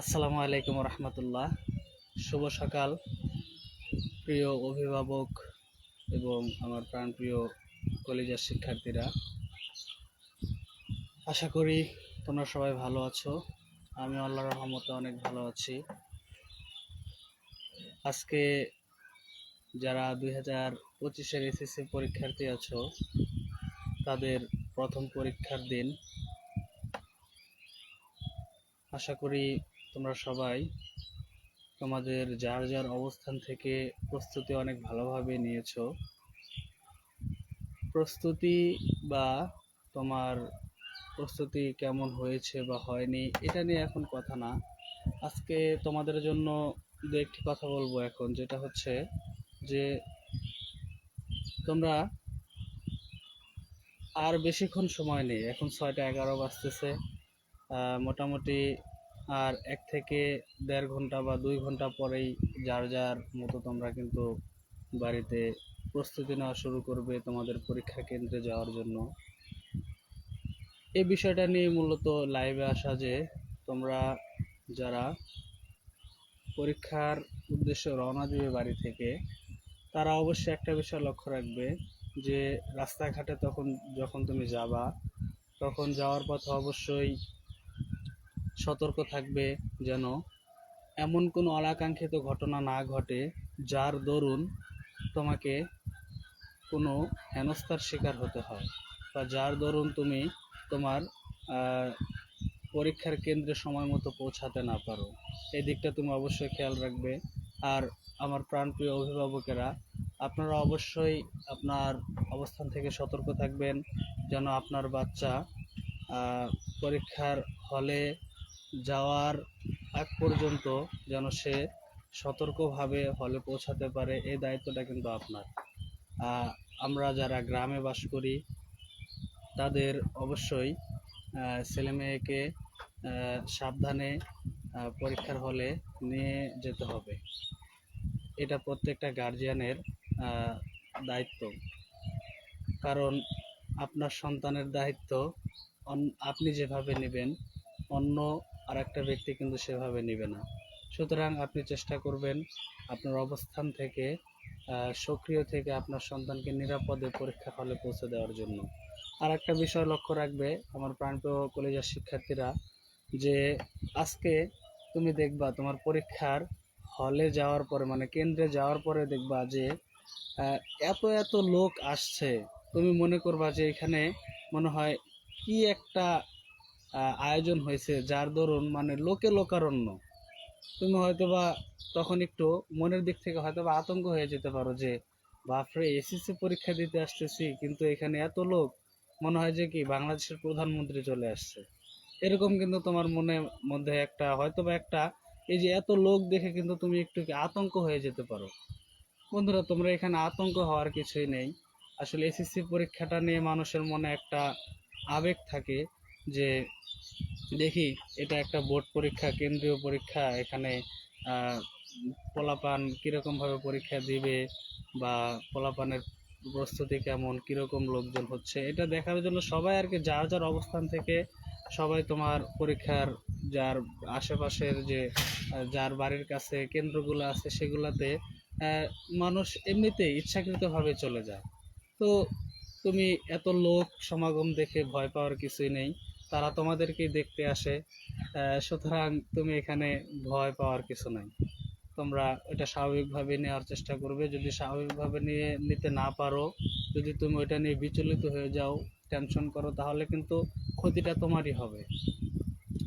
আসসালামু আলাইকুম রহমতুল্লাহ। শুভ সকাল, প্রিয় অভিভাবক এবং আমার প্রাণপ্রিয় কলেজের শিক্ষার্থীরা। আশা করি তোমরা সবাই ভালো আছো। আমি আল্লাহর রহমতে অনেক ভালো আছি। আজকে যারা দুই হাজার পঁচিশের এসএসসি পরীক্ষার্থী আছো, তাদের প্রথম পরীক্ষার দিন। আশা করি তোমরা সবাই তোমাদের যার যার অবস্থান থেকে প্রস্তুতি অনেক ভালোভাবে নিয়েছো। প্রস্তুতি বা তোমার প্রস্তুতি কেমন হয়েছে বা হয়নি, এটা নিয়ে এখন কথা না। আজকে তোমাদের জন্য দু একটি কথা বলব এখন, যেটা হচ্ছে যে তোমরা আর বেশিক্ষণ সময় নেই। এখন ছয়টা এগারো বাজতেছে। মোটামুটি আর এক থেকে দেড় ঘণ্টা বা দুই ঘণ্টা পরেই যার যার মতো তোমরা কিন্তু বাড়িতে প্রস্তুতি নেওয়া শুরু করবে তোমাদের পরীক্ষা কেন্দ্রে যাওয়ার জন্য। এই বিষয়টা নিয়ে মূলত লাইভে আসা যে তোমরা যারা পরীক্ষার উদ্দেশ্যে রওনা দিবে বাড়ি থেকে, তারা অবশ্যই একটা বিষয় লক্ষ্য রাখবে যে রাস্তাঘাটে তখন যখন তুমি যাবা, তখন যাওয়ার পথে অবশ্যই সতর্ক থাকবে যেন এমন কোনো অনাকাঙ্ক্ষিত ঘটনা না ঘটে, যার দরুন তোমাকে কোনো হেনস্থার শিকার হতে হয় বা যার দরুন তুমি তোমার পরীক্ষার কেন্দ্রে সময় মতো পৌঁছাতে না পারো। এই দিকটা তুমি অবশ্যই খেয়াল রাখবে। আর আমার প্রাণপ্রিয় অভিভাবকেরা, আপনারা অবশ্যই আপনার অবস্থান থেকে সতর্ক থাকবেন যেন আপনার বাচ্চা পরীক্ষার হলে যাওয়ার আগ পর্যন্ত যেন সে সতর্কভাবে হলে পৌঁছাতে পারে এই দায়িত্বটা কিন্তু আপনার। আমরা যারা গ্রামে বাস করি, তাদের অবশ্যই ছেলে মেয়েকে সাবধানে পরীক্ষার হলে নিয়ে যেতে হবে। এটা প্রত্যেকটা গার্জিয়ানের দায়িত্ব। কারণ আপনার সন্তানের দায়িত্ব আপনি যেভাবে নেবেন, অন্য আর একটা ব্যক্তি কিন্তু সেভাবে নেবে না। সুতরাং আপনি চেষ্টা করবেন আপনার অবস্থান থেকে সক্রিয় থেকে আপনার সন্তানকে নিরাপদে পরীক্ষা হলে পৌঁছে দেওয়ার জন্য। আর একটা বিষয় লক্ষ্য রাখবে আমার প্রাণপ্রিয় কলেজের শিক্ষার্থীরা, যে আজকে তুমি দেখবা তোমার পরীক্ষার হলে যাওয়ার পরে মানে কেন্দ্রে যাওয়ার পরে দেখবা যে এত এত লোক আসছে। তুমি মনে করবা যে এখানে মনে হয় কি একটা আয়োজন হয়েছে, যার দরুন মানে লোকে লোকারণ্য। তুমি হয়তোবা তখন একটু মনের দিক থেকে হয়তো বা আতঙ্ক হয়ে যেতে পারো যে, বাপরে, এসএসসি পরীক্ষা দিতে আসতেছি, কিন্তু এখানে এত লোক, মনে হয় যে কি বাংলাদেশের প্রধানমন্ত্রী চলে আসছে। এরকম কিন্তু তোমার মনে, মধ্যে একটা, হয়তোবা একটা, এই যে এত লোক দেখে কিন্তু তুমি একটু আতঙ্ক হয়ে যেতে পারো। বন্ধুরা, তোমরা এখানে আতঙ্ক হওয়ার কিছুই নেই। আসলে এসএসসি পরীক্ষাটা নিয়ে মানুষের মনে একটা আবেগ থাকে যে দেখি, এটা একটা বোর্ড পরীক্ষা, কেন্দ্রীয় পরীক্ষা, এখানে পোলাপান কীরকম ভাবে পরীক্ষা দিবে বা পোলাপানের প্রস্তুতি কেমন, কীরকম লোকজন হচ্ছে, এটা দেখার জন্য সবাই আর কি যার যার অবস্থান থেকে সবাই তোমার পরীক্ষার যার আশেপাশের যে যার বাড়ির কাছে কেন্দ্রগুলো আছে সেগুলাতে মানুষ এমনিতেই ইচ্ছাকৃতভাবে চলে যায়। তো তুমি এত লোক সমাগম দেখে ভয় পাওয়ার কিছুই নেই। তারা তোমাদেরকেই দেখতে আসে সুতরাং তুমি এখানে ভয় পাওয়ার কিছু নাই। তোমরা এটা স্বাভাবিকভাবে নেওয়ার চেষ্টা করবে। যদি স্বাভাবিকভাবে নিয়ে নিতে না পারো, যদি তুমি ওইটা নিয়ে বিচলিত হয়ে যাও টেনশন করো, তাহলে কিন্তু ক্ষতিটা তোমারই হবে।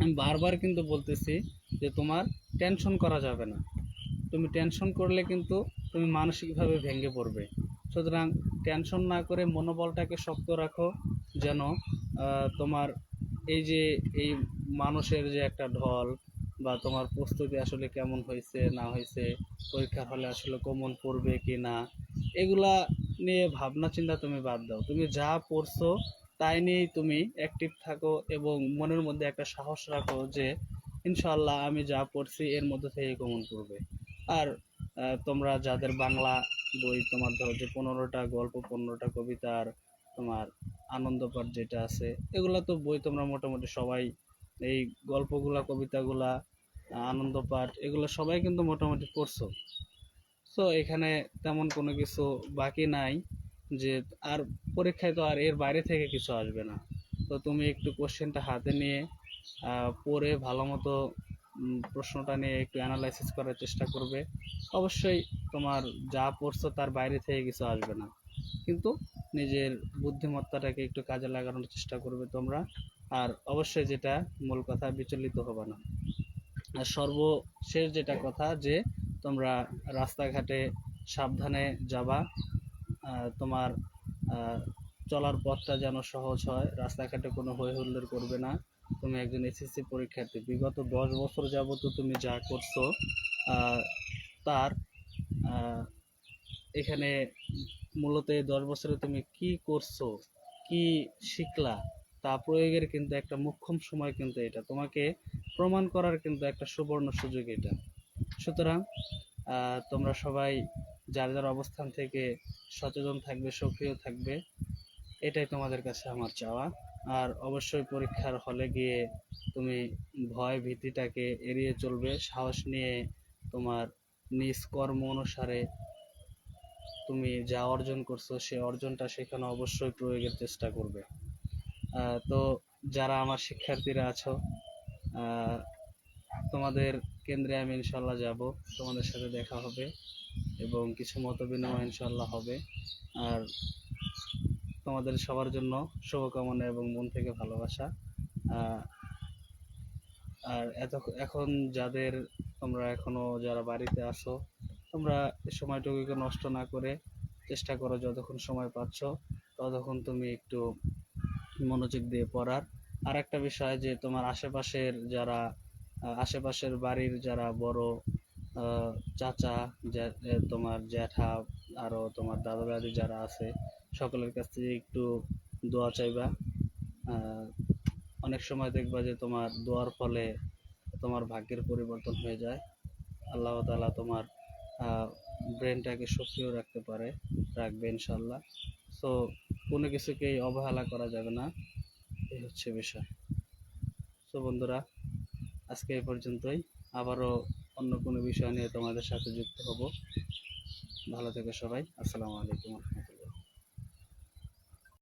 আমি বারবার কিন্তু বলতেছি যে তোমার টেনশন করা যাবে না। তুমি টেনশন করলে কিন্তু তুমি মানসিকভাবে ভেঙে পড়বে। সুতরাং টেনশন না করে মনোবলটাকে শক্ত রাখো, যেন তোমার এই যে, এই মানুষের যে একটা ঢল বা তোমার প্রস্তুতি আসলে কেমন হয়েছে, না হয়েছে, পরীক্ষার হলে আসলে কমন পড়বে কি না, এগুলা নিয়ে ভাবনা চিন্তা তুমি বাদ দাও। তুমি যা পড়ছো তাই নিয়েই তুমি অ্যাক্টিভ থাকো এবং মনের মধ্যে একটা সাহস রাখো যে ইনশাল্লাহ আমি যা পড়ছি এর মধ্যে থেকে কমন পড়বে। আর তোমরা যাদের বাংলা বই তোমার ধরো যে পনেরোটা গল্প, পনেরোটা কবিতা তোমার আনন্দপাঠ যেটা আছে, এগুলা তো বই তোমরা মোটামুটি সবাই এই গল্পগুলা, কবিতাগুলা, আনন্দ পাঠ এগুলো সবাই কিন্তু মোটামুটি পড়ছো। তো এখানে তেমন কোনো কিছু বাকি নাই যে আর পরীক্ষায় তো আর এর বাইরে থেকে কিছু আসবে না। তো তুমি একটু কোশ্চেনটা হাতে নিয়ে পড়ে ভালো মতো প্রশ্নটা নিয়ে একটু অ্যানালাইসিস করার চেষ্টা করবে। অবশ্যই তোমার যা পড়ছো তার বাইরে থেকে কিছু আসবে না। কিন্তু নিজের বুদ্ধিমত্তাটাকে একটু কাজে লাগানোর চেষ্টা করবে তোমরা। আর অবশ্যই যেটা মূল কথা, বিচলিত হবে না। আর সর্বশেষ যেটা কথা, যে তোমরা রাস্তাঘাটে সাবধানে যাবা তোমার চলার পথটা যেন সহজ হয়। রাস্তাঘাটে কোনো হই হুল্লোড় করবে না। তুমি একজন এসএসসি পরীক্ষার্থী। বিগত দশ বছর যাবত তুমি যা করছ তার এখানে মূলত এই দশ বছরে তুমি কি করছ, কি শিখলা, তা প্রয়োগের কিন্তু একটা মুখ্যম সময় কিন্তু এটা। তোমাকে প্রমাণ করার কিন্তু একটা সুবর্ণ সুযোগ এটা। সুতরাং তোমরা সবাই যার যার অবস্থান থেকে সচেতন থাকবে, সক্রিয় থাকবে, এটাই তোমাদের কাছে আমার চাওয়া। আর অবশ্যই পরীক্ষার হলে গিয়ে তুমি ভয় ভীতিটাকে এড়িয়ে চলবে, সাহস নিয়ে তোমার নিজ কর্ম অনুসারে তুমি যা অর্জন করছ, সে অর্জনটা সেখানে অবশ্যই প্রয়োগের চেষ্টা করবে। তো যারা আমার শিক্ষার্থীরা আছো তোমাদের কেন্দ্রে আমি ইনশাল্লাহ যাব, তোমাদের সাথে দেখা হবে এবং কিছু মত বিনিময় ইনশাল্লাহ হবে। আর তোমাদের সবার জন্য শুভকামনা এবং মন থেকে ভালোবাসা। আর এত এখন যাদের তোমরা এখনও যারা বাড়িতে আসো তোমরা সময়টুকুকে নষ্ট না করে চেষ্টা করো যতক্ষণ সময় পাচ্ছ, ততক্ষণ তুমি একটু মনোযোগ দিয়ে পড়ার। আর একটা বিষয় যে তোমার আশেপাশের যারা আশেপাশের বাড়ির যারা বড় চাচা তোমার জ্যাঠা আরও তোমার দাদা দাদি যারা আছে, সকলের কাছ থেকে একটু দোয়া চাইবা। অনেক সময় দেখবা যে তোমার দোয়ার ফলে তোমার ভাগ্যের পরিবর্তন হয়ে যায়। আল্লাহ তাআলা তোমার ব্রেনটাকে সক্রিয় রাখতে পারে, রাখবে ইনশাল্লাহ। সো কোনো কিছুকেই অবহেলা করা যাবে না, এই হচ্ছে বিষয়। সো বন্ধুরা, আজকে এই পর্যন্তই। আবারও অন্য কোনো বিষয় নিয়ে তোমাদের সাথে যুক্ত হব। ভালো থেকে সবাই। আসসালামু আলাইকুম।